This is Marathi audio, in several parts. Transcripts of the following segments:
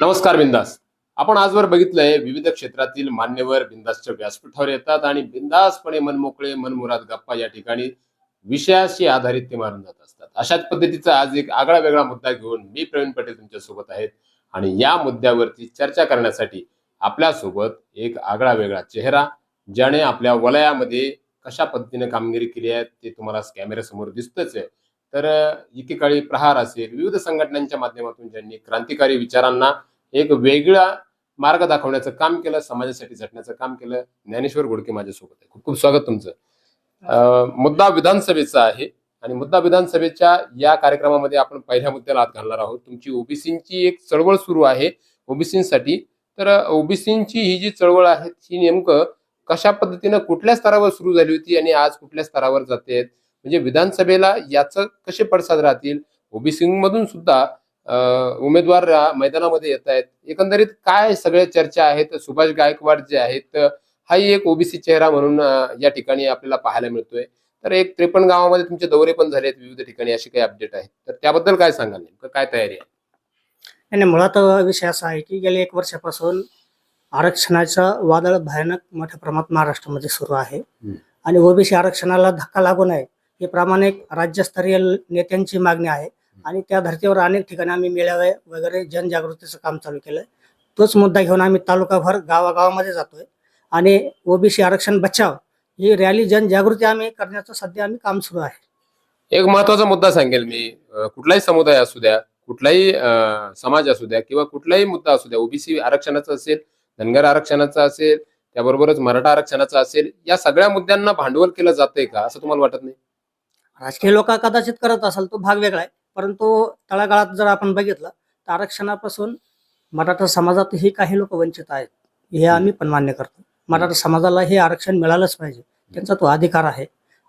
नमस्कार बिंदास. आपण आजवर बघितलंय विविध क्षेत्रातील मान्यवर बिंदासच्या व्यासपीठावर येतात आणि बिंदासपणे मनमोकळे मनमुराद गप्पा या ठिकाणी विषयाशी आधारित ते मारून जात असतात. अशाच पद्धतीचा आज एक आगळा वेगळा मुद्दा घेऊन मी प्रवीण पटेल तुमच्यासोबत आहेत आणि या मुद्द्यावरती चर्चा करण्यासाठी आपल्यासोबत एक आगळा वेगळा चेहरा ज्याने आपल्या वलयामध्ये कशा पद्धतीने कामगिरी केली आहे ते तुम्हाला कॅमेऱ्यासमोर दिसतच आहे. तर एकेकाळी प्रहार असेल विविध संघटनांच्या माध्यमातून ज्यांनी क्रांतिकारी विचारांना एक वेगळा मार्ग दाखवण्याचं काम केलं समाजासाठी झटण्याचं काम केलं ज्ञानेश्वर घोडके माझ्यासोबत आहे खूप खूप स्वागत तुमचं. मुद्दा विधानसभेचा आहे आणि मुद्दा विधानसभेच्या या कार्यक्रमामध्ये आपण पहिल्या मुद्द्याला हात घालणार आहोत. तुमची ओबीसींची एक चळवळ सुरू आहे ओबीसींसाठी. तर ओबीसींची ही जी चळवळ आहे ही नेमकं कशा पद्धतीनं कुठल्या स्तरावर सुरू झाली होती आणि आज कुठल्या स्तरावर जाते म्हणजे विधानसभेला याचं कसे पडसाद राहतील? ओबीसी मधून सुद्धा उमेदवार मैदानामध्ये येत आहेत. एकंदरीत काय सगळ्या चर्चा आहेत? सुभाष गायकवाड जे आहेत हाही एक ओबीसी चेहरा म्हणून या ठिकाणी आपल्याला पाहायला मिळतोय. तर एक त्रेपन्न गावामध्ये तुमचे दौरे पण झाले आहेत विविध ठिकाणी अशी काही अपडेट आहेत. तर त्याबद्दल काय सांगाल नेमकं? काय तयारी आहे? नाही मुळात विषय असा आहे की गेल्या एक वर्षापासून आरक्षणाचं वादळ भयानक मोठ्या प्रमाणात महाराष्ट्रामध्ये सुरू आहे. आणि ओबीसी आरक्षणाला धक्का लागू नये ही प्रामाणिक राज्यस्तरीय नेत्यांची मागणी आहे. आणि त्या धर्तीवर अनेक ठिकाणी आम्ही मेळावे वगैरे जनजागृतीचं काम चालू केलंय. तोच मुद्दा घेऊन आम्ही तालुकाभर गावागावामध्ये जातोय. आणि ओबीसी आरक्षण बचाव ही रॅली जनजागृती आम्ही करण्याचं सध्या आम्ही काम सुरू आहे. एक महत्त्वाचा मुद्दा सांगेल मी. कुठलाही समुदाय असू द्या कुठलाही समाज असू द्या किंवा कुठलाही मुद्दा असू द्या ओबीसी आरक्षणाचा असेल धनगर आरक्षणाचा असेल त्याबरोबरच मराठा आरक्षणाचा असेल या सगळ्या मुद्द्यांना भांडवल केलं जातंय का असं तुम्हाला वाटत नाही? राजकीय लोक कदाचित करत असेल तो भाग वेगळा आहे. परंतु तळागाळात जर आपण बघितलं तर आरक्षणापासून मराठा समाजातही काही लोक वंचित आहेत हे आम्ही पण मान्य करतो. मराठा समाजाला हे आरक्षण मिळालंच पाहिजे त्यांचा तो अधिकार आहे.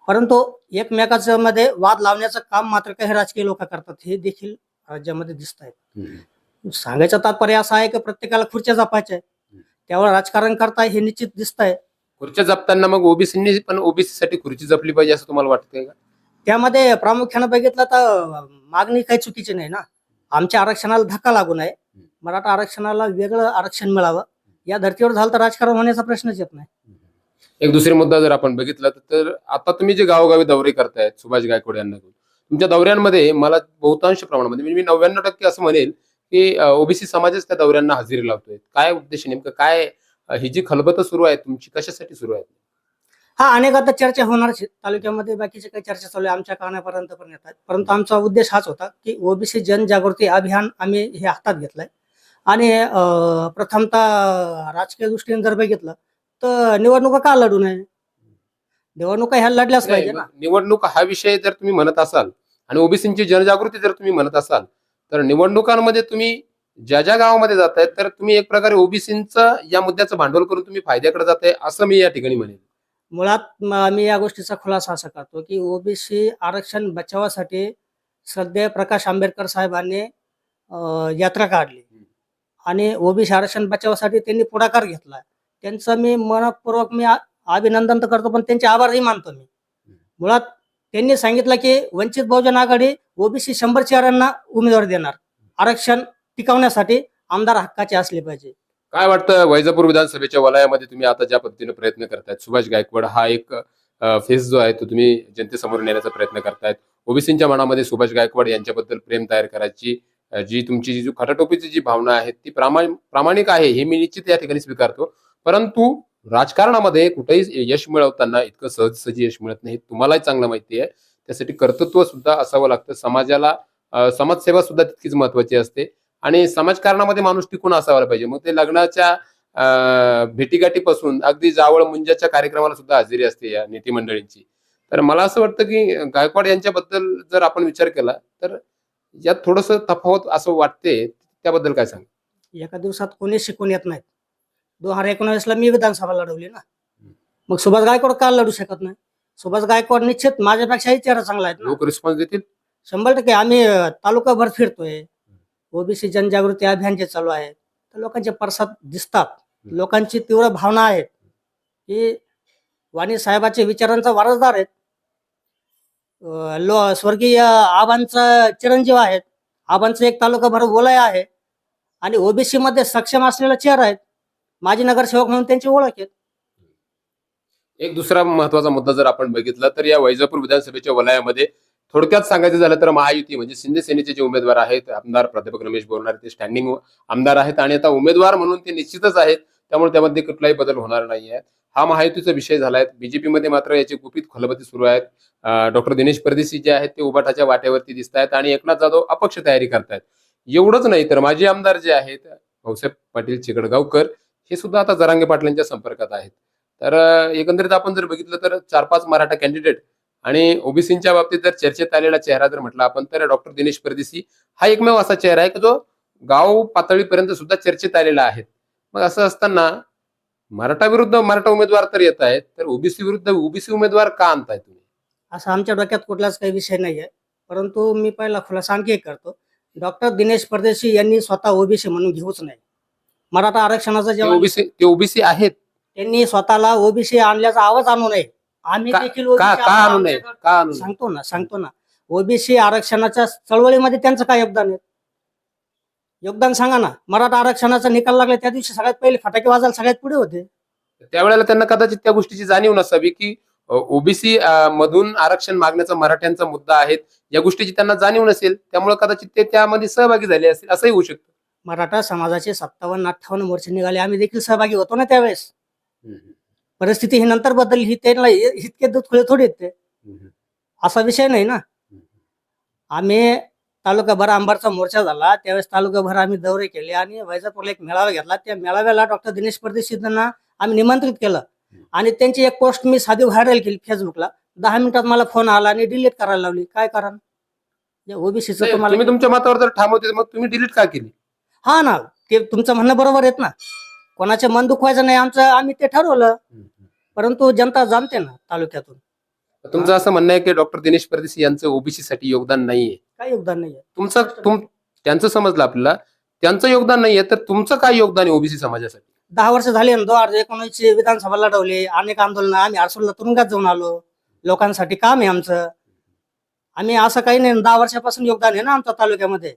परंतु एकमेकाचं मध्ये वाद लावण्याचं काम मात्र काही राजकीय लोक करतात हे देखील राज्यामध्ये दिसत आहे. सांगायचं तात्पर्य असं आहे की प्रत्येकाला खुर्च्या जपायच्या आहे त्यावर राजकारण करताय हे निश्चित दिसत आहे. खुर्च्या जपताना मग ओबीसीनी पण ओबीसी साठी खुर्ची जपली पाहिजे असं तुम्हाला वाटतंय का? त्यामध्ये प्रामुख्यानं बघितलं तर मागणी काही चुकीची नाही ना. आमच्या आरक्षणाला धक्का लागू नये. मराठा आरक्षणाला वेगळं आरक्षण मिळावं. या धर्तीवर झालं तर राजकारण होण्याचा प्रश्नच येत नाही. एक दुसरा मुद्दा जर आपण बघितला तर- आता तुम्ही जे गावोगावी दौरे करतायत सुभाष गायकवाड यांना तुमच्या दौऱ्यांमध्ये मला बहुतांश प्रमाणामध्ये म्हणजे मी नव्याण्णव टक्के असं म्हणेल की ओबीसी समाजच त्या दौऱ्यांना हजेरी लावतोय. काय उद्देश नेमकं? काय ही जी खलबत सुरू आहे तुमची कशासाठी सुरू आहे हा अनेक आता चर्चा होणार तालुक्यामध्ये बाकीचे काही चर्चा चालू आहे आमच्या कानापर्यंत पण येतात. परंतु आमचा उद्देश हाच होता की ओबीसी जनजागृती अभियान आम्ही हे हातात घेतलंय. आणि प्रथमतः राजकीय दृष्टीने जर बघितलं तर निवडणुका का लढू नये? निवडणुका ह्या लढल्याच पाहिजे ना. निवडणूक हा विषय जर तुम्ही म्हणत असाल आणि ओबीसीची जनजागृती जर तुम्ही म्हणत असाल तर निवडणुकांमध्ये तुम्ही ज्या ज्या गावामध्ये जाताय तर तुम्ही एक प्रकारे ओबीसीचं या मुद्द्याचं भांडवल करून तुम्ही फायद्याकडे जाताय असं मी या ठिकाणी म्हणेन. मुळात म- या गोष्टीचा खुलासा असा करतो की ओबीसी आरक्षण बचावासाठी सध्या प्रकाश आंबेडकर साहेबांनी यात्रा काढली. आणि ओबीसी आरक्षण बचावासाठी त्यांनी पुढाकार घेतला. त्यांचं मी मनपूर्वक मी अभिनंदन तर करतो पण त्यांचे आभारही मानतो मी. मुळात त्यांनी सांगितलं की वंचित बहुजन आघाडी ओबीसी शंभर चारांना उमेदवारी देणार. आरक्षण टिकवण्यासाठी आमदार हक्काचे असले पाहिजे. काय वाटतं? वैजापूर विधानसभेच्या वलयामध्ये तुम्ही आता ज्या पद्धतीने प्रयत्न करतायत सुभाष गायकवाड हा एक फेस जो आहे तो तुम्ही जनतेसमोर नेण्याचा प्रयत्न करतायत. ओबीसींच्या मनामध्ये सुभाष गायकवाड यांच्याबद्दल प्रेम तयार करायची जी तुमची जी खटाटोपीची जी भावना आहे ती प्रामाणिक प्रामाणिक आहे हे मी निश्चित या ठिकाणी स्वीकारतो. परंतु राजकारणामध्ये कुठेही यश मिळवताना इतकं सहजसहजी यश मिळत नाही तुम्हालाही चांगलं माहिती आहे. त्यासाठी कर्तृत्व सुद्धा असावं लागतं. समाजाला समाजसेवा सुद्धा तितकीच महत्वाची असते. आणि समाजकारणामध्ये माणूस टिकून असायला पाहिजे. मग ते लग्नाच्या भेटीगाठीपासून अगदी जावळ मुंजाच्या कार्यक्रमाला सुद्धा हजेरी असते या नेते मंडळींची. तर मला असं वाटतं की गायकवाड यांच्याबद्दल जर आपण विचार केला तर यात थोडस तफावत असं वाटते. त्याबद्दल काय सांग एका दिवसात कोणी शिकून येत नाहीत. दोन हजार एकोणावीसला मी विधानसभा लढवली ना. मग सुभाष गायकवाड का लढू शकत नाही? सुभाष गायकवाड निश्चित माझ्यापेक्षाही चेहरा चांगला आहेत ना. लोक रिस्पॉन्स देतील? शंभर टक्के. आम्ही तालुकाभर फिरतोय. ओबीसी जनजागृती अभियान जे चालू आहे. तर लोकांचे पडसाद दिसतात. लोकांची तीव्र भावना आहेत. की वाणी साहेबाच्या विचारांचा वारसदार आहेत. लो स्वर्गीय आबांचा चिरंजीव आहेत. आबांचं एक तालुकाभर वलय आहे. आणि ओबीसी मध्ये सक्षम असलेला चेहरा आहेत. माजी नगरसेवक म्हणून त्यांची ओळख आहे एक दुसरा महत्त्वाचा मुद्दा जर आपण बघितला तर या वैजापूर विधानसभेच्या वलयामध्ये थोडक्यात सांगायचं झालं तर महायुती म्हणजे शिंदे सेनेचे जे उमेदवार आहेत आमदार प्राध्यापक रमेश बोरणारे ते स्टँडिंग आमदार आहेत आणि आता उमेदवार म्हणून ते निश्चितच आहेत त्यामुळे त्यामध्ये कुठलाही बदल होणार नाही आहे. हा महायुतीचा विषय झाला आहे. बीजेपी मध्ये मात्र याची गुपित खलबती सुरू आहेत. डॉक्टर दिनेश परदेशी जे आहेत ते उबाटाच्या वाट्यावरती दिसत आहेत आणि एकनाथ जाधव अपक्ष तयारी करतायत. एवढंच नाही तर माजी आमदार जे आहेत भाऊसाहेब पाटील चिकडगावकर हे सुद्धा आता जरांगे पाटलांच्या संपर्कात आहेत. तर एकंदरीत आपण जर बघितलं तर चार पाच मराठा कॅन्डिडेट आणि ओबीसीच्या बाबतीत जर चर्चेत आलेला चेहरा जर म्हटला आपण तर डॉक्टर दिनेश परदेशी हा एकमेव असा चेहरा आहे की जो गाव पातळीपर्यंत सुद्धा चर्चेत आलेला आहे. मग असं असताना मराठा विरुद्ध मराठा उमेदवार तर येत आहेत तर ओबीसी विरुद्ध ओबीसी उमेदवार का आणताय तुम्ही? असं आमच्या डोक्यात कुठलाच काही विषय नाही आहे परंतु मी पहिला खुलासा आणखी एक करतो. डॉक्टर दिनेश परदेशी यांनी स्वतः ओबीसी म्हणून घेऊच नाही. मराठा आरक्षणाचा जेव्हा ओबीसी ते ओबीसी आहेत. त्यांनी स्वतःला ओबीसी आणल्याचा आवाज आणू नये. आम्ही का देखील का OBC का आणू नये? का आणू नये? सांगतो ना सांगतो ना. ओबीसी आरक्षणाच्या चळवळीमध्ये त्यांचं काय योगदान आहे? योगदान सांगा ना. मराठा आरक्षणाचा निकाल लागला त्या दिवशी सगळ्यात पहिले फटाके वाजायला सगळ्यात पुढे होते. त्यावेळेला त्यांना कदाचित त्या गोष्टीची जाणीव नसावी की ओबीसी मधून आरक्षण मागण्याचा मराठ्यांचा मुद्दा आहे या गोष्टीची त्यांना जाणीव नसेल त्यामुळे कदाचित ते त्यामध्ये सहभागी झाले असतील असंही होऊ शकतं. मराठा समाजाचे सत्तावन्न अठ्ठावन्न मोर्चे निघाले. आम्ही देखील सहभागी होतो ना त्यावेळेस. परिस्थिती ही नंतर बदलली ही त्यांना इतके दूध खुले थोडी आहेत ते. असा विषय नाही ना. आम्ही तालुकाभर आंबारचा मोर्चा झाला त्यावेळेस तालुकाभर आम्ही दौरे केले आणि वैजापूरला एक मेळावा घेतला. त्या मेळाव्याला डॉक्टर दिनेश परदेशी यांना आम्ही निमंत्रित केलं. आणि त्यांची एक पोस्ट मी साधी व्हायरल केली फेसबुकला. दहा मिनिटात मला फोन आला आणि डिलीट करायला लावली. काय कारण? ओबीसीचं तुम्हाला तुम्ही तुमच्या मतावर जर होते मग तुम्ही डिलीट का केली? हा ना ते तुमचं म्हणणं बरोबर आहेत ना. कोणाचे मन दुखवायचं नाही आमचं आम्ही ते ठरवलं. परंतु जनता जाणते ना तालुक्यातून. तुमचं असं म्हणणं आहे की डॉक्टर दिनेश परदेशी यांचं ओबीसी साठी योगदान नाहीये. काय योगदान नाहीये? तुमचं तुम त्यांचं समजलं आपल्याला. त्यांचं योगदान नाहीये तर तुमचं काय योगदान आहे ओबीसी समाजासाठी? दहा वर्ष झाले ना दोन हजार एकोणीसची विधानसभा लढवली अनेक आंदोलन आम्ही आरसूलला तुरुंगात जाऊन आलो. लोकांसाठी काम आहे आमचं. आम्ही असं काही नाही दहा वर्षापासून योगदान आहे ना आमच्या तालुक्यामध्ये.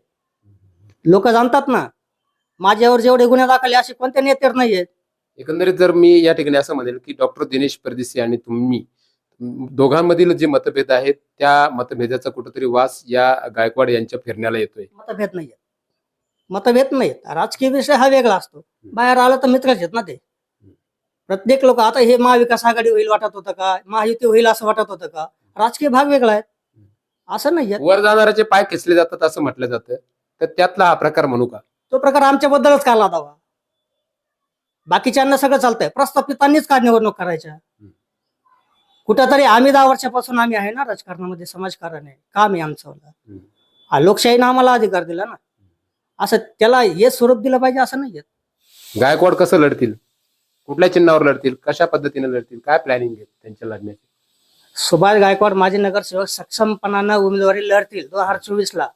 लोक जाणतात ना. माझ्यावर जेवढे गुन्हे दाखल असे कोणते नेते नाही आहेत एकंदरीत जर मी या ठिकाणी असं म्हणेल की डॉक्टर दिनेश परदेशी आणि तुम्ही दोघांमधील जे मतभेद आहेत त्या मतभेदाचा कुठेतरी वास या गायकवाड यांच्या फिरण्याला येतोय. मतभेद नाहीयेत. मतभेद नाहीत राजकीय विषय हा वेगळा असतो. बाहेर आला तर मित्रच आहेत ना ते. प्रत्येक लोक आता हे महाविकास आघाडी होईल वाटत होतं का? महायुती होईल असं वाटत होतं का? राजकीय भाग वेगळा आहे. असं नाहीये वर जाणाऱ्याचे पाय खेचले जातात असं म्हटलं जातं तर त्यातला हा प्रकार म्हणू का? तो प्रकार आमच्याबद्दलच का लादावा बाकीच्यांना सगळं चालतंय. प्रस्थापितांनीच का निवडणूक करायच्या. कुठंतरी आम्ही दहा वर्षापासून आम्ही आहे ना राजकारणामध्ये समाजकारण आहे काम आहे आमचं. हा, लोकशाहीनं आम्हाला अधिकार दिला ना. असं त्याला हे स्वरूप दिलं पाहिजे असं नाही गायकवाड कसं लढतील? कुठल्या चिन्हावर लढतील? कशा पद्धतीने लढतील? काय प्लॅनिंग आहे त्यांच्या लढण्याची? सुभाष गायकवाड माजी नगरसेवक सक्षमपणानं उमेदवारी लढतील दोन हजार चोवीस ला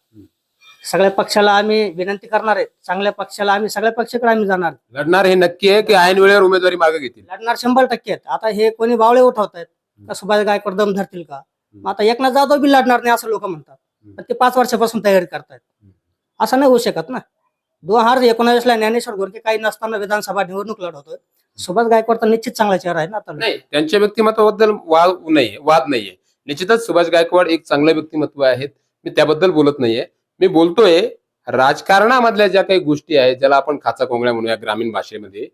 सगळ्या पक्षाला आम्ही विनंती करणार आहे. चांगल्या पक्षाला आम्ही सगळ्या पक्षाकडे आम्ही जाणार. लढणार हे नक्की आहे की ऐन वेळेवर उमेदवारी मागे घेतील? लढणार शंभर टक्के आहेत. आता हे कोणी बावळे उठवत आहेत का सुभाष गायकवाड दम धरतील का? मग आता एकनाथ जाधव बी लढणार नाही असं लोक म्हणतात. पण ते पाच वर्षापासून तयारी करतायत. असं नाही होऊ शकत ना. दोन हजार एकोणावीस ला ज्ञानेश्वर गोरके काही नसताना विधानसभा निवडणूक लढवतोय सुभाष गायकवाड तर निश्चित चांगला चेहरा आहे ना आता. नाही त्यांच्या व्यक्तिमत्वाबद्दल वाद नाहीये वाद नाहीये. निश्चितच सुभाष गायकवाड एक चांगलं व्यक्तिमत्व आहेत. मी त्याबद्दल बोलत नाहीये. मी बोलतोय राजकारणामधल्या ज्या काही गोष्टी आहेत ज्याला आपण खाचा कोंगड्या म्हणूया ग्रामीण भाषेमध्ये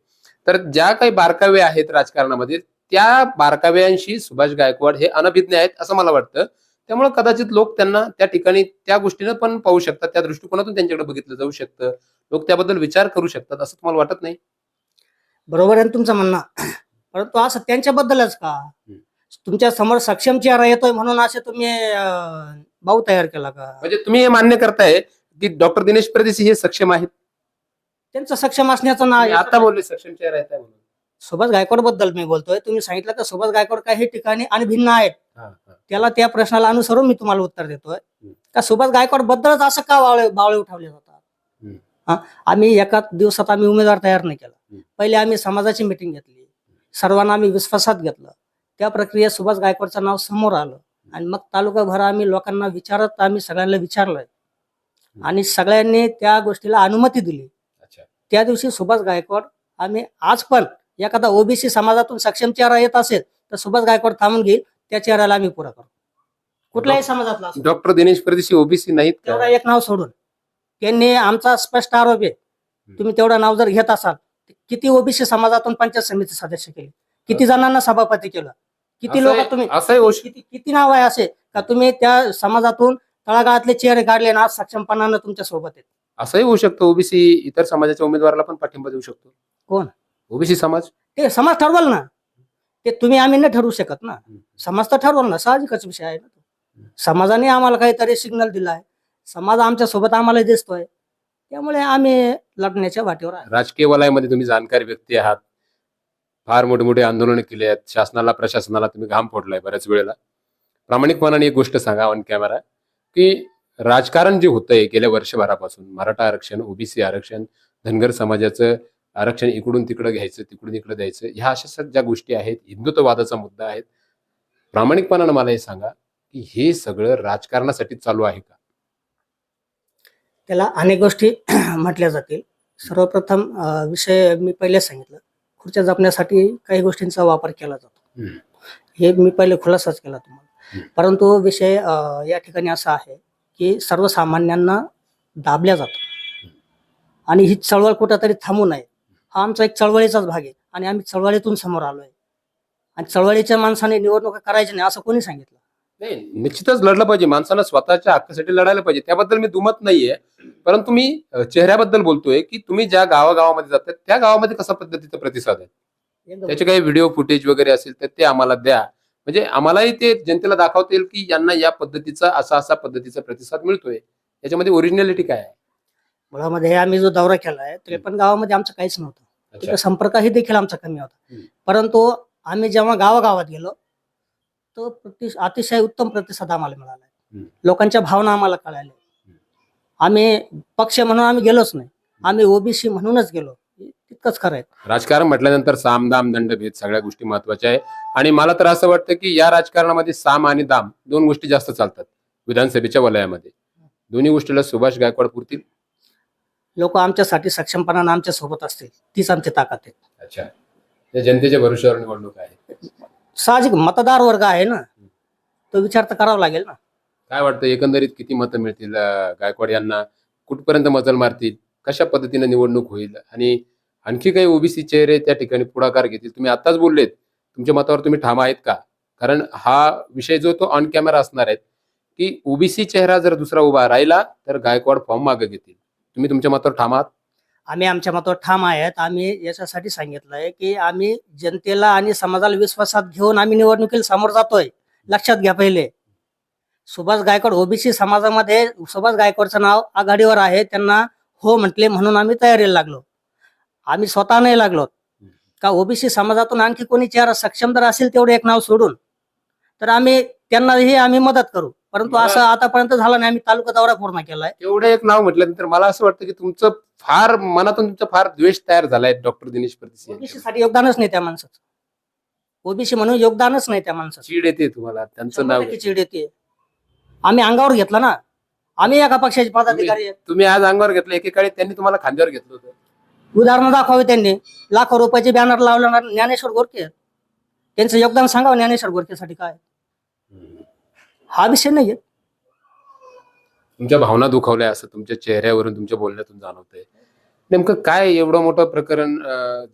तर ज्या काही बारकावे आहेत राजकारणामध्ये त्या बारकाव्यांशी सुभाष गायकवाड हे अनभिज्ञ आहेत असं मला वाटतं. त्यामुळे कदाचित लोक त्यांना त्या ठिकाणी त्या गोष्टीनं पण पाहू शकतात त्या दृष्टिकोनातून त्यांच्याकडे बघितलं जाऊ शकतं. लोक त्याबद्दल विचार करू शकतात असं तुम्हाला वाटत नाही? बरोबर आहे ना तुमचं म्हणणं. परंतु असं त्यांच्याबद्दलच का? तुमच्यासमोर सक्षम चेहरा येतोय म्हणून असे तुम्ही अं, भाऊ तयार केला का? म्हणजे तुम्ही हे मान्य करताय की डॉक्टर दिनेश परदेशी हे सक्षम आहेत? त्यांचं सक्षम असण्याचं नाव आता बोलले सक्षम चेहरा म्हणून सुभाष गायकवाडबद्दल मी बोलतोय. तुम्ही सांगितलं का सुभाष गायकवाड काही ठिकाणी आणि भिन्न आहेत? हा, हा. त्याला त्या प्रश्नाला अनुसरून मी तुम्हाला उत्तर देतोय. हम्म. का सुभाष गायकवाड बद्दलच असं का बावळे बावळे उठवले जातात? हम्म. हा? आम्ही एका दिवसात आम्ही उमेदवार तयार नाही केला. हम्म. पहिले आम्ही समाजाची मिटिंग घेतली. सर्वांना आम्ही विश्वासात घेतलं. त्या प्रक्रियेत सुभाष गायकवाडचं नाव समोर आलं. आणि मग तालुकाभर आम्ही लोकांना विचारत आम्ही सगळ्यांना विचारलंय. आणि सगळ्यांनी त्या गोष्टीला अनुमती दिली. त्या दिवशी सुभाष गायकवाड आम्ही आज पण एखादा ओबीसी समाजातून सक्षम चेहरा येत असेल तर सुभाष गायकवाड थांबून घेईल त्या चेहऱ्याला आम्ही पुरा करू कुठल्याही समाजातला. डॉक्टर दिनेश परदेशी ओबीसी नाहीत का? तेवढा एक नाव सोडून. त्यांनी आमचा स्पष्ट आरोप आहे. तुम्ही तेवढं नाव जर घेत असाल तर किती ओबीसी समाजातून पंचायत समिती सदस्य केले? किती जणांना सभापती केलं? किती लोक तुम्ही असंही होऊ शकतं. किती किती नाव आहे असे? का तुम्ही त्या समाजातून तळागाळातले चेहरे काढले ना सक्षमपणानं तुमच्यासोबत आहेत? असंही होऊ शकतं. ओबीसी इतर समाजाच्या उमेदवाराला पण पाठिंबा देऊ शकतो. कोण? ओबीसी समाज? ते समाज ठरवाल ना. ते तुम्ही आम्ही नाही ठरवू शकत ना. समाज तर ठरवाल ना. साहजिकच विषय आहे ना तो. समाजाने आम्हाला काहीतरी सिग्नल दिला आहे. समाज आमच्यासोबत आम्हाला दिसतोय. त्यामुळे आम्ही लढण्याच्या वाटेवर आहे. राजकीय वलयामध्ये तुम्ही जाणकार व्यक्ती आहात. फार मोठे मोठे आंदोलन केले आहेत. शासनाला प्रशासनाला तुम्ही घाम फोडलाय बऱ्याच वेळेला. प्रामाणिकपणाने एक गोष्ट सांगा ऑन कॅमेरा की राजकारण जे होतंय गेल्या वर्षभरापासून मराठा आरक्षण ओबीसी आरक्षण धनगर समाजाचं आरक्षण इकडून तिकडं घ्यायचं तिकडून इकडं द्यायचं ह्या अशा ज्या गोष्टी आहेत हिंदुत्ववादाचा मुद्दा आहेत प्रामाणिकपणानं मला हे सांगा की हे सगळं राजकारणासाठी चालू आहे का? त्याला अनेक गोष्टी म्हटल्या जातील. सर्वप्रथम विषय मी पहिले सांगितलं. खुर्च्या जपण्यासाठी काही गोष्टींचा वापर केला जातो. हे मी पहिले खुलासाच केला तुम्हाला. परंतु विषय या ठिकाणी असा आहे की सर्वसामान्यांना दाबल्या जातो. आणि ही चळवळ कुठंतरी थांबू नये. हा आमचा एक चळवळीचाच भाग आहे आणि आम्ही चळवळीतून समोर आलोय. आणि चळवळीच्या माणसाने निवडणुका करायच्या नाही असं कोणी सांगितलं? नाही निश्चितच लढलं पाहिजे. माणसानं स्वतःच्या हक्कासाठी लढायला पाहिजे. त्याबद्दल मी दुमत नाहीये. परंतु मी चेहऱ्याबद्दल बोलतोय की तुम्ही ज्या गावागावामध्ये जातात त्या गावामध्ये कसा पद्धतीचा प्रतिसाद आहे? त्याचे काही व्हिडिओ फुटेज वगैरे असेल तर ते आम्हाला द्या. म्हणजे आम्हालाही ते जनतेला दाखवता येईल की यांना या पद्धतीचा असा असा पद्धतीचा प्रतिसाद मिळतोय. याच्यामध्ये ओरिजिनॅलिटी काय आहे? मुळामध्ये आम्ही जो दौरा केलाय त्रेपन्न गावामध्ये आमचं काहीच नव्हतं. संपर्कही देखील आमचा कमी होता. परंतु आम्ही जेव्हा गावागावात गेलो तो प्रति अतिशय उत्तम प्रतिसाद आम्हाला मिळाला. लोकांच्या भावना आम्हाला कळाल्या. आम्ही पक्ष म्हणून आम्ही गेलोच नाही. आम्ही ओबीसी म्हणूनच गेलो. तितकंच खरं आहे. राजकारण म्हटल्यानंतर साम दाम दंड भेद सगळ्या गोष्टी महत्त्वाच्या आहे. आणि मला तर असं वाटतं की या राजकारणामध्ये साम आणि दाम दोन गोष्टी जास्त चालतात विधानसभेच्या वलयामध्ये. दोन्ही गोष्टीला सुभाष गायकवाड पुरतील? लोक आमच्यासाठी सक्षमपणानं आमच्यासोबत असतील. तीच आमची ताकद आहे. अच्छा. जनतेच्या भरोश्यावर निवडणूक आहे. साहजिक मतदार वर्ग आहे ना तो विचार तर करावा लागेल ना. काय वाटतं एकंदरीत किती मतं मिळतील अं, गायकवाड यांना? कुठपर्यंत मजल मारतील? कशा पद्धतीने निवडणूक होईल? आणि आणखी काही ओबीसी चेहरे त्या ठिकाणी पुढाकार घेतील? तुम्ही आताच बोललेत तुमच्या मतावर तुम्ही ठाम आहेत का? कारण हा विषय जो तो ऑन कॅमेरा असणार आहे की ओबीसी चेहरा जर दुसरा उभा राहिला तर गायकवाड फॉर्म मागे घेतील. तुम्ही तुमच्या मतावर ठाम आहात? आम्ही आमच्या मतावर ठाम आहेत. आम्ही याच्यासाठी सांगितलंय की आम्ही जनतेला आणि समाजाला विश्वासात घेऊन आम्ही निवडणुकीला समोर जातोय. लक्षात घ्या पहिले. सुभाष गायकवाड ओबीसी समाजामध्ये सुभाष गायकवाडचं नाव आघाडीवर आहे. त्यांना हो म्हटले म्हणून आम्ही तयारीला लागलो. आम्ही स्वतः नाही लागलो. का ओबीसी समाजातून आणखी कोणी चेहरा सक्षम जर असेल तेवढे एक नाव सोडून तर आम्ही त्यांनाही आम्ही मदत करू. परंतु असं आतापर्यंत झालं नाही. आम्ही तालुका दौरा पूर्ण केलाय. एवढं एक नाव म्हटल्यानंतर मला असं वाटतं की तुमचं फार मनातून तुमचा फार द्वेष तयार झालाय डॉक्टर दिनेश ओबीसी. साठी योगदानच नाही त्या माणसाचं. ओबीसी म्हणून योगदानच नाही त्या माणसाचं. चीड येते तुम्हाला त्यांचं नाव टक्के चीड येते. आम्ही अंगावर घेतलं ना आम्ही एका पक्षाचे पदाधिकारी आहेत. तुम्ही आज अंगावर घेतलं एकेकाळी त्यांनी तुम्हाला खांद्यावर घेतलं होतं. उदाहरणं दाखवावे त्यांनी. लाखो रुपयाचे बॅनर लावलं ज्ञानेश्वर गोरखे. त्यांचं योगदान सांगावं ज्ञानेश्वर गोरखेसाठी काय? हा विषय नाहीये. तुमच्या भावना दुखावल्या असं तुमच्या चेहऱ्यावरून तुमच्या बोलण्यातून जाणवतंय. नेमकं काय एवढं मोठं प्रकरण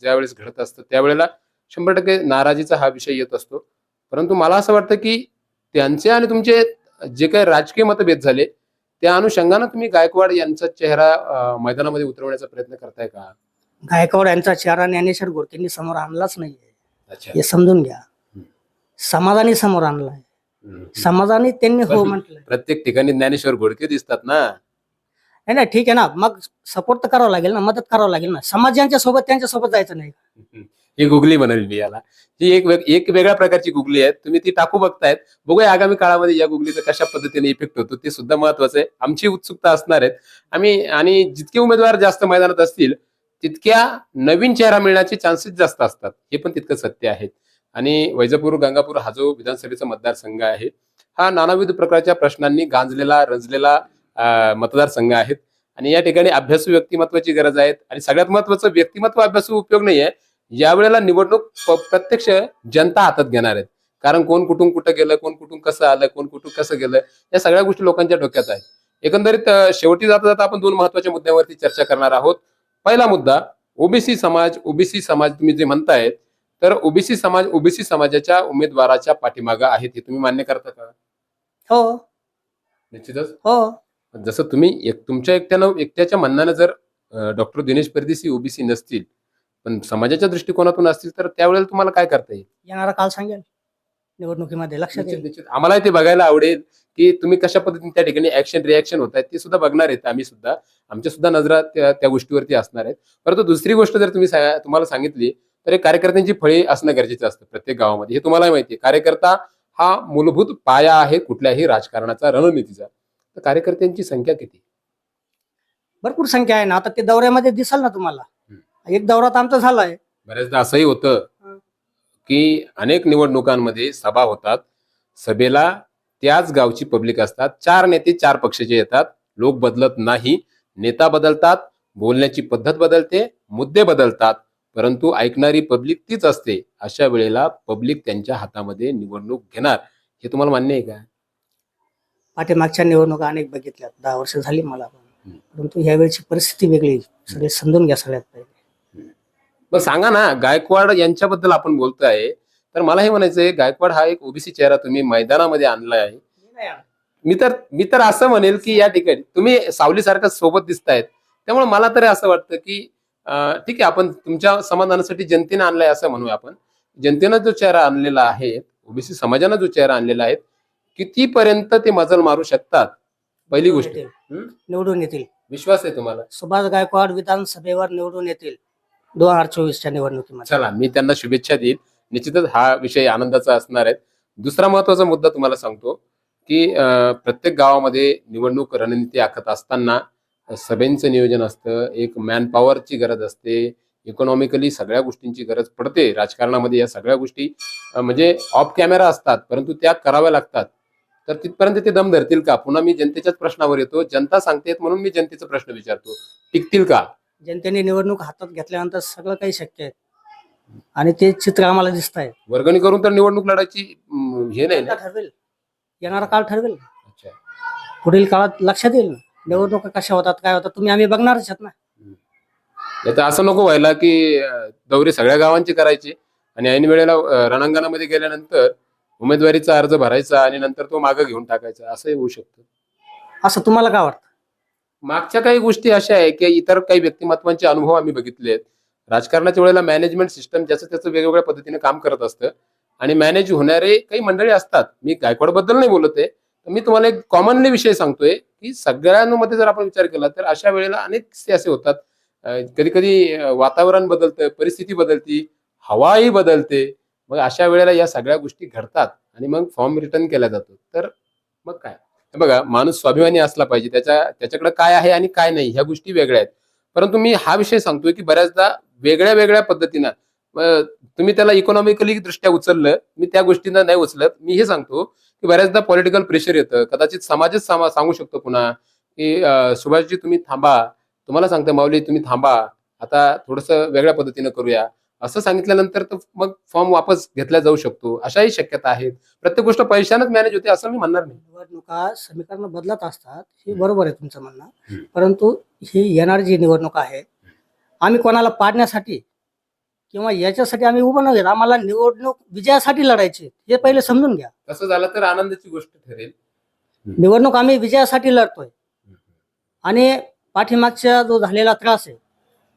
ज्यावेळेस घडत असतं त्यावेळेला शंभर टक्के नाराजीचा हा विषय येत असतो. परंतु मला असं वाटतं की त्यांचे आणि तुमचे जे काही राजकीय मतभेद झाले त्या अनुषंगानं तुम्ही गायकवाड यांचा चेहरा मैदानामध्ये उतरवण्याचा प्रयत्न करताय का? गायकवाड यांचा चेहरा ज्ञानेश्वर गोरखेंनी समोर आणलाच नाहीये. हे समजून घ्या. समाजाने समोर आणलाय. समाजाने त्यांनी हो म्हटलंय. प्रत्येक ठिकाणी ज्ञानेश्वर घोडके दिसतात ना. नाही नाही ठीक आहे ना. मग सपोर्ट तर करावं लागेल ना मदत करावं लागेल ना. समाज ज्यांच्या सोबत त्यांच्यासोबत जायचं नाही. ही गुगली म्हणेल मी याला. ही एक वेग- एक वेगळ्या प्रकारची गुगली आहे. तुम्ही ती टाकू बघतायत. बघूया आगामी काळामध्ये या गुगलीचा कशा पद्धतीने इफेक्ट होतो. ते सुद्धा महत्वाचं आहे. आमची उत्सुकता असणार आहेत. आम्ही आणि जितके उमेदवार जास्त मैदानात असतील तितक्या नवीन चेहरा मिळण्याचे चान्सेस जास्त असतात. हे पण तितकं सत्य आहे. आणि वैजापूर गंगापूर हा जो विधानसभेचा मतदारसंघ आहे हा नानाविध प्रकारच्या प्रश्नांनी गांजलेला रंजलेला मतदारसंघ आहेत. आणि या ठिकाणी अभ्यासू व्यक्तिमत्वाची गरज आहे आणि सगळ्यात महत्वाचं व्यक्तिमत्व अभ्यासू उपयोग नाही आहे. यावेळेला निवडणूक प्रत्यक्ष जनता हातात घेणार आहेत. कारण कोण कुठून कुठं गेलं कोण कुठून कसं आलं कोण कुठून कसं गेलं या सगळ्या गोष्टी लोकांच्या डोक्यात आहेत. एकंदरीत शेवटी जाता जाता आपण दोन महत्त्वाच्या मुद्द्यांवरती चर्चा करणार आहोत. पहिला मुद्दा ओबीसी समाज ओबीसी समाज तुम्ही जे म्हणतायत तर ओबीसी समाज ओबीसी समाजाच्या उमेदवाराच्या पाठीमागं आहेत हे तुम्ही मान्य करता का? हो. निश्चितच? हो. जसं तुम्ही एक तुमच्या एकट्यानं एकट्याच्या म्हणण्यानं जर डॉक्टर दिनेश परदेशी ओबीसी नसतील पण समाजाच्या दृष्टिकोनातून असतील तर त्यावेळेला तुम्हाला काय करता येईल? येणारा काल सांगेल. निवडणुकीमध्ये लक्षात निश्चित येईल. निश्चित. आम्हाला ते बघायला आवडेल की तुम्ही कशा पद्धतीने त्या ठिकाणी ऍक्शन रिॲक्शन होत आहेत ते सुद्धा बघणार आहेत आम्ही सुद्धा. आमच्या सुद्धा नजरा त्या त्या गोष्टीवरती असणार आहेत. परंतु दुसरी गोष्ट जर तुम्ही सा- तुम्हाला सांगितली तर एक कार्यकर्त्यांची फळी असणं गरजेचं असतं प्रत्येक गावामध्ये. हे तुम्हाला माहिती आहे. कार्यकर्ता हा मूलभूत पाया आहे कुठल्याही राजकारणाचा रणनीतीचा. तर कार्यकर्त्यांची संख्या किती? भरपूर संख्या आहे ना. आता ते दौऱ्यामध्ये दिसल ना तुम्हाला. एक दौरा तर आमचा झालाय. बऱ्याचदा असंही होतं हं. की अनेक निवडणुकांमध्ये सभा होतात. सभेला त्याच गावची पब्लिक असतात. चार नेते चार पक्षाचे येतात. लोक बदलत नाही. नेता बदलतात. बोलण्याची पद्धत बदलते. मुद्दे बदलतात. परंतु ऐकणारी पब्लिक तीच असते अशा वेळेला पब्लिक त्यांच्या हातामध्ये निवडणूक घेणार. हे तुम्हाला मान्य आहे का? पाठीमागच्या निवडणुका अनेक बघितल्यात. दहा वर्ष झाली मला पण. परंतु यावेळची परिस्थिती वेगळी. सगळे समजून घ्या सगळ्यात पहिले. मग सांगा ना गायकवाड यांच्याबद्दल आपण बोलतोय तर मला हे म्हणायचंय गायकवाड हा एक ओबीसी चेहरा तुम्ही मैदानामध्ये आणला आहे मी तर मी तर असं म्हणेल की या ठिकाणी तुम्ही सावलीसारखं सोबत दिसतायत. त्यामुळे मला तरी असं वाटतं की ठीक आहे आपण तुमच्या समाधानासाठी जनतेने आणलाय असं म्हणूया आपण. जनतेनं जो चेहरा आणलेला आहे ओबीसी समाजानं जो चेहरा आणलेला आहे कितीपर्यंत ते मजल मारू शकतात? पहिली गोष्ट. हं? निवडून येतील. विश्वास आहे तुम्हाला? सुभाष गायकवाड विधानसभेवर निवडून येतील. दोन हजार चोवीसच्या निवडणुकीमध्ये. चला मी त्यांना शुभेच्छा देईन निश्चितच हा विषय आनंदाचा असणार आहे. दुसरा महत्त्वाचा मुद्दा तुम्हाला सांगतो की अं, प्रत्येक गावामध्ये निवडणूक रणनीती आखत असताना सभेंचं नियोजन असतं एक मॅन पॉवरची गरज असते इकॉनॉमिकली सगळ्या गोष्टींची गरज पडते राजकारणामध्ये या सगळ्या गोष्टी म्हणजे ऑफ कॅमेरा असतात परंतु त्या कराव्या लागतात. तर तिथपर्यंत ते दम धरतील का? पुन्हा मी जनतेच्याच प्रश्नावर येतो जनता सांगतेत म्हणून मी जनतेचा प्रश्न विचारतो. टिकतील का? जनतेने निवडणूक हातात घेतल्यानंतर सगळं काही शक्य आहे. आणि ते चित्र आम्हाला दिसत आहे वर्गणी करून तर निवडणूक लढायची हे नाही ना? ठरवेल. येणारा काळ ठरवेल. अच्छा. पुढील काळात लक्षात येईल ना? निवडणुका कशा होतात काय होतात तुम्ही आम्ही बघणारच आहात ना. नाही तर असं नको व्हायला की अं, दौरे सगळ्या गावांचे करायचे आणि ऐन वेळेला अं, रणांगणामध्ये गेल्यानंतर उमेदवारीचा अर्ज भरायचा आणि नंतर तो मागं घेऊन टाकायचा असंही होऊ शकतं. असं तुम्हाला काय वाटतं? मागच्या काही गोष्टी अशा आहे की इतर काही व्यक्तिमत्वांचे अनुभव आम्ही बघितले आहेत. राजकारणाच्या वेळेला मॅनेजमेंट सिस्टम ज्याचं त्याचं वेगवेगळ्या पद्धतीने काम करत असतं आणि मॅनेज होणारे काही मंडळी असतात. मी गायकवाडबद्दल नाही बोलत आहे मी तुम्हाला एक कॉमनली विषय सांगतोय की सगळ्यांमध्ये जर आपण विचार केला तर अशा वेळेला अनेक असे होतात. कधी कधी वातावरण बदलतं परिस्थिती बदलती हवाही बदलते. मग अशा वेळेला या सगळ्या गोष्टी घडतात आणि मग फॉर्म रिटर्न केला जातो. तर मग काय? बघा माणूस स्वाभिमानी असला पाहिजे. त्याच्या त्याच्याकडे काय आहे आणि काय नाही ह्या गोष्टी वेगळ्या आहेत. परंतु मी हा विषय सांगतोय की बऱ्याचदा वेगळ्या वेगळ्या पद्धतीनं तुम्ही त्याला इकॉनॉमिकली दृष्ट्या उचललं मी त्या गोष्टींना नाही उचलत. मी हे सांगतो की बऱ्याचदा पॉलिटिकल प्रेशर येतं. कदाचित समाजच सामा- सांगू शकतो पुन्हा की सुभाषजी तुम्ही थांबा. तुम्हाला सांगतं माऊली तुम्ही थांबा. आता थोडस वेगळ्या पद्धतीनं करूया. असं सांगितल्यानंतर तर मग फॉर्म वापस घेतला जाऊ शकतो. अशाही शक्यता आहेत. प्रत्येक गोष्ट पैशानच मॅनेज होते असं मी म्हणणार नाही. निवडणुका समीकरण बदलत असतात. हे बरोबर आहे तुमचं म्हणणं. परंतु ही येणारी जी निवडणूक आहे आम्ही कोणाला पाडण्यासाठी किंवा याच्यासाठी आम्ही उभं नाही आम्हाला निवडणूक विजयासाठी लढायची हे पहिले समजून घ्या. तसं झालं तर आनंदाची गोष्ट ठरेल. निवडणूक आम्ही विजयासाठी लढतोय. आणि पाठीमागचा जो झालेला त्रास आहे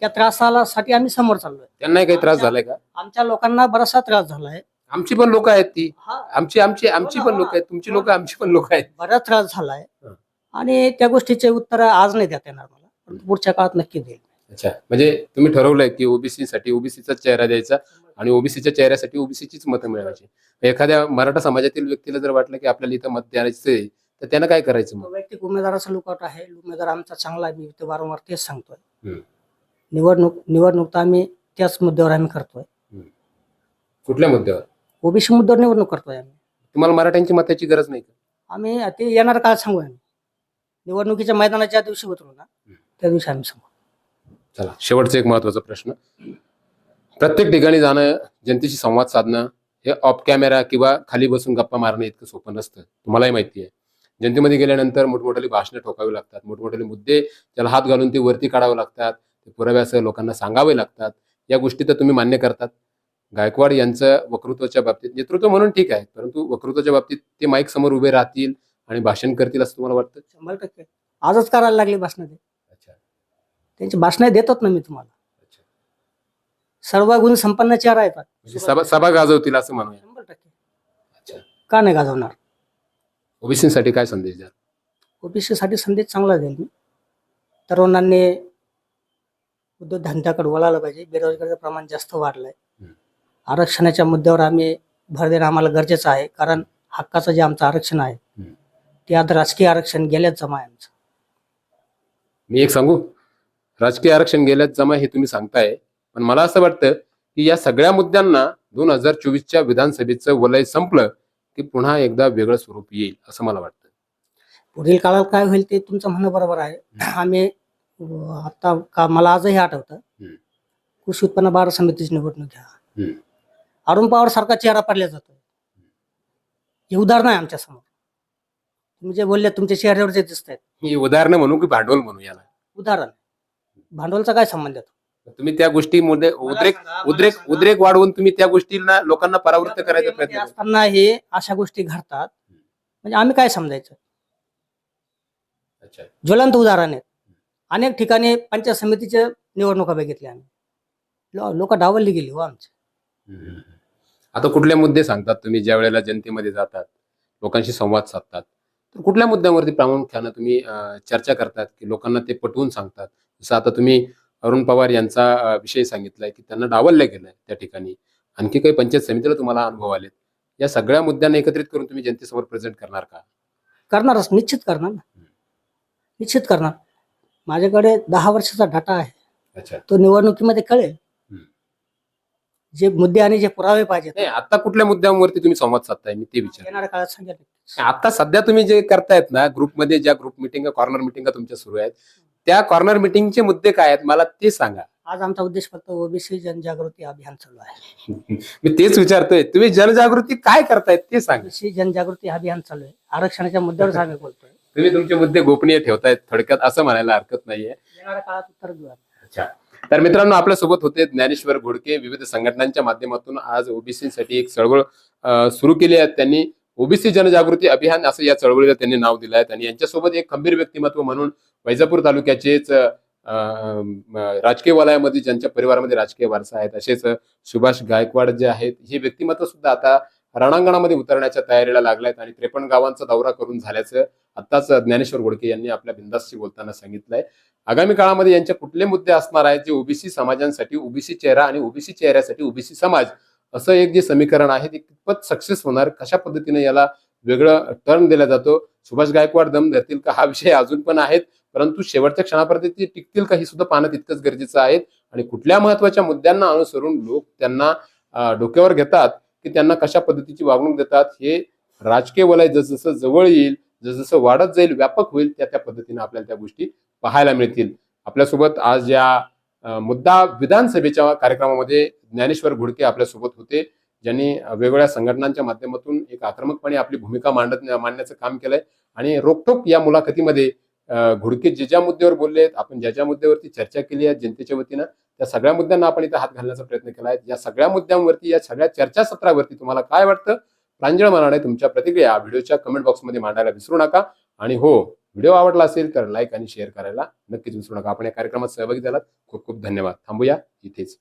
त्या त्रासाला साठी आम्ही समोर चाललोय. त्यांनाही काही त्रास झालाय का? आमच्या लोकांना बराचसा त्रास झालाय. आमची पण लोक आहेत ती. हा. आमची आमची आमची पण लोक आहेत. तुमची लोक आमची पण लोक आहेत. बराच त्रास झालाय. आणि त्या गोष्टीचे उत्तर आज नाही देता येणार मला. परंतु पुढच्या काळात नक्की देईल. अच्छा. म्हणजे तुम्ही ठरवलंय की ओबीसी साठी ओबीसीचा चेहरा द्यायचा आणि ओबीसीच्या चेहऱ्यासाठी ओबीसीचीच मतं मिळवायची. एखाद्या मराठा समाजातील व्यक्तीला जर वाटलं की आपल्याला इथं मत द्यायचंय तर त्यानं काय करायचं मग? वैयक्तिक उमेदवाराचा लुकआउट आहे. उमेदवार आमचा चांगला आहे. मी ते वारंवार तेच सांगतोय. निवडणूक निवडणूक तर आम्ही त्याच मुद्द्यावर आम्ही करतोय. कुठल्या मुद्द्यावर? ओबीसी मुद्द्यावर निवडणूक करतोय आम्ही. तुम्हाला मराठ्यांची मताची गरज नाही का? आम्ही ते येणार काळ सांगू आम्ही. निवडणुकीच्या मैदानाच्या दिवशी उतरू ना. त्या दिवशी आम्ही समोर चला. शेवटचा एक महत्त्वाचा प्रश्न. प्रत्येक ठिकाणी जाणं जनतेशी संवाद साधणं हे ऑफ कॅमेरा किंवा खाली बसून गप्पा मारणं इतकं सोपं नसतं. तुम्हालाही माहिती आहे. जनतेमध्ये गेल्यानंतर मोठमोठाली भाषणं ठोकावी लागतात. मोठमोठाले मुद्दे त्याला हात घालून ते वरती काढावे लागतात. ते पुराव्यासह लोकांना सांगावे लागतात. या गोष्टी तर तुम्ही मान्य करतात. गायकवाड यांचं वक्तृत्वाच्या बाबतीत नेतृत्व म्हणून ठीक आहे परंतु वक्तृत्वाच्या बाबतीत ते माईक समोर उभे राहतील आणि भाषण करतील असं तुम्हाला वाटतं? शंभर टक्के. आजच करायला लागले भाषण ते. त्यांची भाषणं देतात ना मी तुम्हाला. सर्व गुण संपन्न चेहरा येतात म्हणजे सभा सभा गाजवतील असं म्हणूया. शंभर टक्के. का नाही गाजवणार? ओबीसीसाठी काय संदेश द्याल? ओबीसी साठी संदेश चांगला देईल मी. तरुणांनी उद्योगधंद्याकडे वळायला पाहिजे. बेरोजगारीचं प्रमाण जास्त वाढलंय. हम्म. आरक्षणाच्या मुद्द्यावर आम्ही भर देणं आम्हाला गरजेचं आहे. कारण हक्काचं जे आमचं आरक्षण आहे हम्म. ते आता राजकीय आरक्षण गेल्याच जमा आहे आमचं. मी एक सांगू? राजकीय आरक्षण गेल्यात जमा हे तुम्ही सांगताय. पण मला असं वाटतं की या सगळ्या मुद्द्यांना दोन हजार चोवीसच्या विधानसभेचं वलय संपलं की पुन्हा एकदा वेगळं स्वरूप येईल असं मला वाटतं. पुढील काळात काय होईल ते तुमचं म्हणणं बरोबर आहे. आम्ही आता का मला आजही आठवतं. कृषी उत्पन्न बाजार समितीची निवडणूक घ्या. अरुण पवार सारखा चेहरा पडला जातो हे उदाहरण आहे आमच्यासमोर. तुम्ही जे बोलले तुमच्या चेहऱ्यावर जे दिसत आहेत उदाहरणं म्हणू की भांडवल म्हणू याला. उदाहरण. भांडवलचा काय संबंध येतो तुम्ही त्या गोष्टीमध्ये उद्रेक उद्रेक उद्रेक वाढवून तुम्ही त्या गोष्टींना लोकांना परावृत्त करायचा प्रयत्न करता. असताना हे अशा गोष्टी घडतात. म्हणजे आम्ही काय समजायचं? अच्छा. ज्वलंत उदाहरण आहेत. अनेक ठिकाणी पंचायत समितीच्या निवडणुका बघितल्या आम्ही. लोक डावलली गेली हो आमची. हम्म. आता कुठले मुद्दे सांगतात तुम्ही ज्या वेळेला जनतेमध्ये जातात लोकांशी संवाद साधतात तर कुठल्या मुद्द्यांवरती प्रामुख्यानं तुम्ही अं, चर्चा करतात की लोकांना ते पटवून सांगतात? जसं आता तुम्ही अरुण पवार यांचा विषय सांगितलाय की त्यांना डावललं गेलंय त्या ठिकाणी. आणखी काही पंचायत समितीला तुम्हाला अनुभव आलेत. या सगळ्या मुद्द्यांना एकत्रित करून तुम्ही जनतेसमोर प्रेझेंट करणार का? करणारच निश्चित करणार ना. निश्चित करणार. माझ्याकडे दहा वर्षाचा डाटा आहे. अच्छा. तो निवडणुकीमध्ये कळेल. जे मुद्दे आणि जे पुरावे पाहिजेत. नाही आता कुठल्या मुद्द्यांवरती तुम्ही संवाद साधताय? मी ते विचार येणाऱ्या काळात सांगेल. आता सध्या तुम्ही जे करतायत ना ग्रुपमध्ये ज्या ग्रुप मिटिंग कॉर्नर मिटिंग तुमच्या सुरू आहेत त्या कॉर्नर मिटिंगचे मुद्दे काय आहेत? मला ते सांगा. आज आमचा उद्देश फक्त ओबीसी जनजागृती अभियान चालू आहे. मी तेच विचारतोय. तुम्ही जनजागृती काय करतायत ते सांगा. ओबीसी जनजागृती अभियान चालू आहे. आरक्षणाच्या मुद्द्यावर आम्ही बोलतोय. तुम्ही तुमचे मुद्दे गोपनीय ठेवतायत थोडक्यात असं म्हणायला हरकत नाहीये. येणाऱ्या काळात उत्तर देऊ आम्ही. अच्छा. तर मित्रांनो आपल्यासोबत होते ज्ञानेश्वर घोडके विविध संघटनांच्या माध्यमातून आज ओबीसी साठी एक चळवळ सुरू केली आहे. त्यांनी ओबीसी जनजागृती अभियान असं या चळवळीला त्यांनी नाव दिलं आहे. आणि यांच्यासोबत एक खंबीर व्यक्तिमत्व म्हणून वैजापूर तालुक्याचेच अं, राजकीय वलयामध्ये ज्यांच्या परिवारामध्ये राजकीय वारसा आहेत असेच सुभाष गायकवाड जे आहेत हे व्यक्तिमत्व सुद्धा आता रणांगणामध्ये उतरण्याच्या तयारीला लागलायत आणि त्रेपन्न गावांचा दौरा करून झाल्याचं आताच ज्ञानेश्वर गोडके यांनी आपल्या बिंदासशी बोलताना सांगितलंय. आगामी काळामध्ये यांचे कुठले मुद्दे असणार आहेत जे ओबीसी समाजांसाठी ओबीसी चेहरा आणि ओबीसी चेहऱ्यासाठी ओबीसी समाज असं एक जे समीकरण आहे ते कितपत सक्सेस होणार कशा पद्धतीने याला वेगळं टर्न दिला जातो? सुभाष गायकवाड दम देतील का? हा विषय अजून पण आहेत परंतु शेवटच्या क्षणापर्यंत ते टिकतील का हे सुद्धा पाहणं तितकंच गरजेचं आहे. आणि कुठल्या महत्त्वाच्या मुद्द्यांना अनुसरून लोक त्यांना डोक्यावर घेतात की त्यांना कशा पद्धतीची वागणूक देतात हे राजकीय वलय जसजसं जवळ येईल जसजसं वाढत जाईल व्यापक होईल त्या त्या पद्धतीने आपल्याला त्या गोष्टी पाहायला मिळतील. आपल्यासोबत आज या मुद्दा विधानसभेच्या कार्यक्रमामध्ये ज्ञानेश्वर घोडके आपल्यासोबत होते ज्यांनी वेगवेगळ्या संघटनांच्या माध्यमातून एक आक्रमकपणे आपली भूमिका मांडत मांडण्याचं काम केलंय. आणि रोखोक या मुलाखतीमध्ये घुडके घोडके जे ज्या मुद्द्यावर बोलले आपण ज्या ज्या मुद्द्यावरती चर्चा केली आहे जनतेच्या वतीनं त्या सगळ्या मुद्द्यांना आपण इथं हात घालण्याचा प्रयत्न केला आहे. या सगळ्या मुद्द्यांवरती या सगळ्या चर्चासत्रावरती तुम्हाला काय वाटतं? प्रांजळ मनाने तुमच्या प्रतिक्रिया व्हिडिओच्या कमेंट बॉक्समध्ये मांडायला विसरू नका. आणि हो व्हिडिओ आवडला असेल तर लाईक आणि शेअर करायला नक्कीच विसरू नका. आपण या कार्यक्रमात सहभागी झालात. खूप खूप धन्यवाद. थांबूया. इथेच.